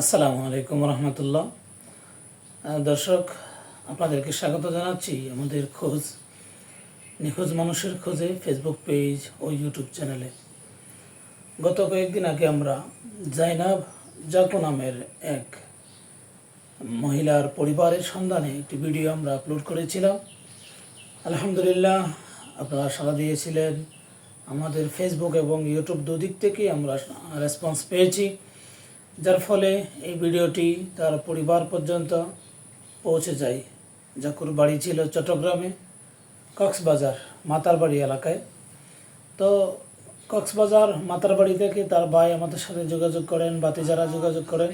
আসসালামু আলাইকুম রহমতুল্লাহ। দর্শক, আপনাদেরকে স্বাগত জানাচ্ছি আমাদের খোঁজ, নিখোঁজ মানুষের খোঁজে ফেসবুক পেজ ও ইউটিউব চ্যানেলে গত কয়েকদিন আগে আমরা জাইনাব জাকু নামের এক মহিলার পরিবারের সন্ধানে একটি ভিডিও আমরা আপলোড করেছিলাম। আলহামদুলিল্লাহ, আপনারা সাড়া দিয়েছিলেন। আমাদের ফেসবুক এবং ইউটিউব দুদিক থেকেই আমরা রেসপন্স পেয়েছি। যার ফলে এই ভিডিওটি তার পরিবার পর্যন্ত পৌঁছে যায়। জাকুর বাড়ি ছিল চট্টগ্রামে, কক্সবাজার মাতারবাড়ি এলাকায়। তো কক্সবাজার মাতারবাড়ি থেকে তার ভাই আমাদের সাথে যোগাযোগ করেন বাতিজারা যোগাযোগ করেন।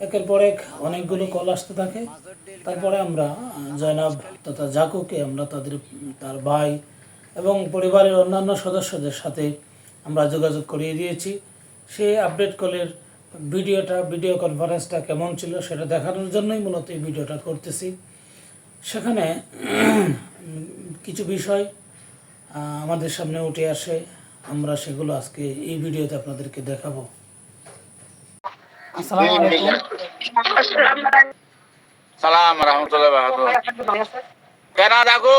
একের পর এক অনেকগুলো কল আসতে থাকে। তারপরে আমরা জয়নাব তথা জাকুকে আমরা তাদের, তার ভাই এবং পরিবারের অন্যান্য সদস্যদের সাথে আমরা যোগাযোগ করিয়ে দিয়েছি। সেই আপডেট কলের ভিডিওটা ভিডিও কনফারেন্সটা কেমন ছিল সেটা দেখানোর জন্যই মূলত এই ভিডিওটা করতেছি। সেখানে কিছু বিষয় আমাদের সামনে উঠে আসে। আমরা সেগুলো আজকে এই ভিডিওতে আপনাদেরকে দেখাবো। আসসালামু আলাইকুম। সালাম রহমতুল্লাহ বারাকাতুহু। কেনা দেখো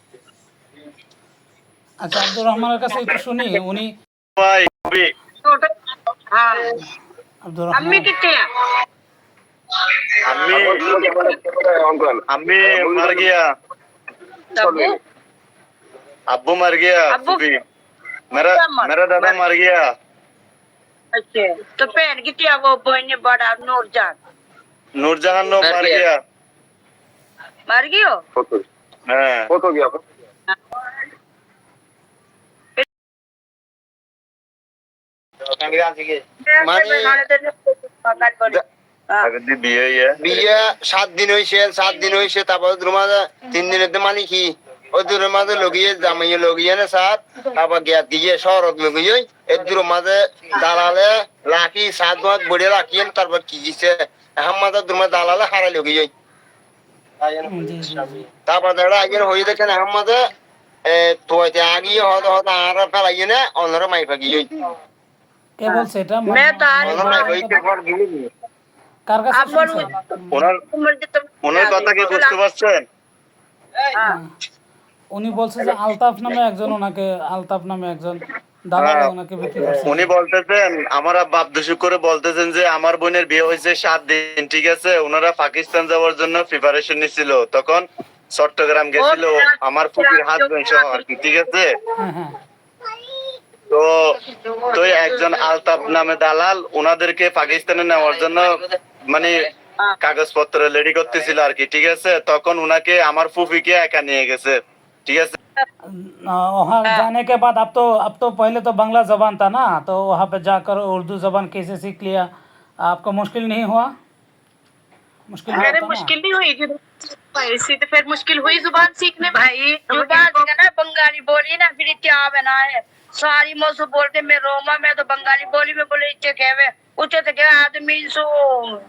আচ্ছা আব্দুর রহমানের কাছে একটু শুনি উনি भाई अभी हाँ আব্দুর अम्मी রহমান कितने हैं अम्मी अम्मी मर गया तब्बू अब्बू मर गया अब्बू? फूफी मेरा क्या मर- मेरा दादा मर गया अच्छा तो बहन कितनी है वो बहन बड़ा नूरजान नूरजहान नो मर मर गया। गया मर गई हो हाँ हाँ। বিয়ে সাত দিন হয়েছে সাত দিন হয়েছে তারপর দুমাস তিন দিনের মানে কি? ওই দূরের মাঝে লগিয়ে জামাইয়ে লগিয়ে না সাত তারপর গিয়া দিয়ে শহরত লগিয়ে এর দূরের মাঝে দালালে লাখি সাত মাস বড়ে রাখিয়েন তারপর কি এখন মাঝে দূর মাঝে দালালে হারাই লগিয়ে তারপর দেখা আগের হয়ে দেখেন এখন মাঝে তোয়াতে আগিয়ে হতে হতে আর ফেলাইয়ে না অন্যরা মাই ফাঁকিয়ে হ্যাঁ। উনি বলছে যে আলতাফ নামে একজন ওনাকে আলতাফ নামে একজন। হ্যাঁ। উনি বলতেছেন আমার বাপ দোষী করে বলতেছেন যে আমার বোনের বিয়ে হয়েছে সাত দিন ঠিক আছে? ওনারা পাকিস্তান যাওয়ার জন্য প্রিপারেশন নিছিল। তখন চট্টগ্রাম গেছিল আমার ফুপির হাত ঠিক আছে? হ্যাঁ, তো একজন আলতাফ নামে দালাল ওনাদেরকে পাকিস্তানে নেওয়ার জন্য মানে কাগজপত্র রেডি করতেছিল আর কি ঠিক আছে তখন উনাকে আমার ফুফিকে একা নিয়ে গেছে ঠিক আছে आ, वहाँ जाने के बाद अब तो अब तो पहले तो बांग्ला जबान था ना तो वहाँ पे जाकर उर्दू जबान कैसे सीख लिया आपको मुश्किल नहीं हुआ मुश्किल हुआ अरे था ना मुश्किल नहीं हुई फिर ऐसी तो फिर मुश्किल हुई जुबान सीखने में। भाई जुबान सीखा ना बंगाली बोली ना फिर क्या बना है सारी मौसू बोलते मैं रोमा में तो बंगाली बोली में बोले इच्छे कहवे उच्चे तो कहवे आदमी सो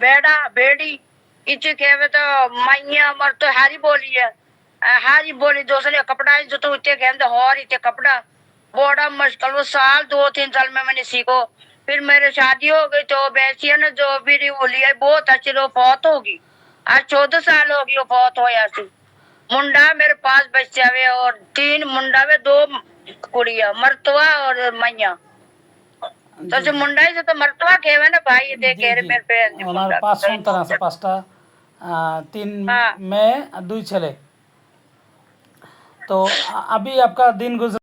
बेड़ा बेड़ी इच्छे कहवे तो मैया मर तो हारी बोली है अ, हारी बोली दूसरे कपड़ा जो तो उच्चे कहते और इतने कपड़ा बड़ा मुश्किल वो साल दो तीन साल में मैंने सीखो फिर मेरे शादी हो गई तो बैसी ने जो फिर बोली है बहुत अच्छी लो फौत होगी। आज चौदह साल होगी वो फौत हो या मुंडा मेरे पास बच्चा हुए और तीन मुंडा में दो कुड़िया मरतवा और मैया। तो जो मुंडा से तो मरतवा के खेवे ना भाई दे कह रहे मेरे पे पास सुन तरह से पास्टा तीन हाँ। मैं दुई छले। तो अभी आपका दिन गुजर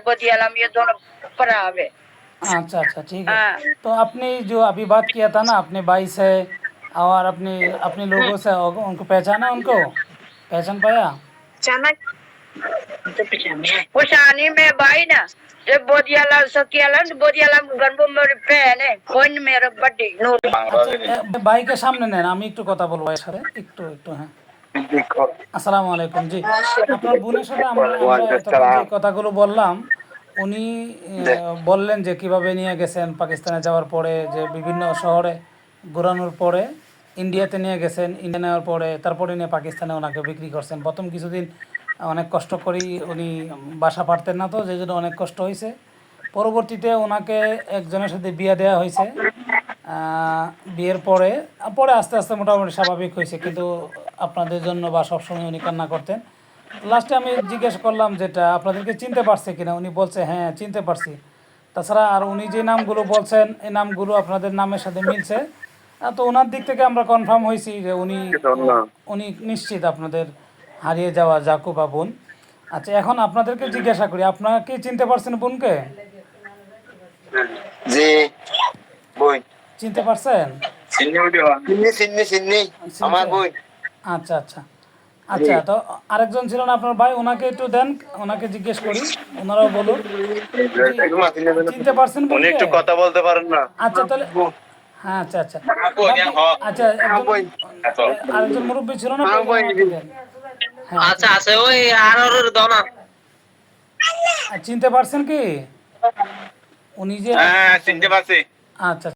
गोदियालम ये दोनों परा हुए अच्छा अच्छा ठीक है हाँ तो आपने जो अभी बात किया था ना अपने भाई से और अपने अपने लोगों से उनको पहचाना उनको पहचान पाया पुशानी में भाई ना ये बोदियालाल सकियालाल बोदियालाल गनबो मेरी बहन है कौन मेरा बड़ी नूर বাইকের সামনে নেন আমি একটু কথা বলবো এর সাথে একটু একটু হ্যাঁ আসসালামু আলাইকুম জি। আপনার বোনের সাথে আমরা কথাগুলো বললাম উনি বললেন যে কীভাবে নিয়ে গেছেন পাকিস্তানে যাওয়ার পরে যে বিভিন্ন শহরে ঘোরানোর পরে ইন্ডিয়াতে নিয়ে গেছেন ইন্ডিয়া নেওয়ার পরে তারপরে নিয়ে পাকিস্তানে ওনাকে বিক্রি করছেন। প্রথম কিছুদিন অনেক কষ্ট করেই উনি বাসা পারতেন না তো যে জন্য অনেক কষ্ট হয়েছে। পরবর্তীতে ওনাকে একজনের সাথে বিয়ে দেওয়া হয়েছে। আহ, বিয়ের পরে পরে আস্তে আস্তে মোটামুটি স্বাভাবিক হয়েছে কিন্তু আপনাদের জন্য বা সবসময় উনি কান্না করতেন। লাস্টে আমি জিজ্ঞেস করলাম যেটা আপনাদেরকে চিনতে পারছে কিনা? উনি বলছে হ্যাঁ চিনতে পারছি। তাছাড়া আর উনি যে নামগুলো বলছেন এই নামগুলো আপনাদের নামের সাথে মিলছে। তো ওনার দিক থেকে আমরা কনফার্ম হয়েছি যে উনি উনি নিশ্চিত আপনাদের হারিয়ে যাওয়া জাকুবা বোন। আচ্ছা এখন আপনাদেরকে জিজ্ঞাসা করি আপনারা কি চিনতে পারছেন বোনকে? জি চিনতে পারছেন? আমার বই। আচ্ছা আচ্ছা। আচ্ছা তো আরেকজন ছিলেন আপনার ভাই? ওনাকে একটু দেন ওনাকে জিজ্ঞেস করি ওনারাও বলুন চিনতে পারছেন উনি একটু কথা বলতে পারেন না। আচ্ছা তাহলে হ্যাঁ আচ্ছা আচ্ছা। আচ্ছা আরেকজন মুরব্বী ছিল না? দেন। হ্যাঁ। আচ্ছা আছে ওই আর ওর দাও না চিনতে পারছেন কি? উনি যে হ্যাঁ চিনতে পারছি। আচ্ছা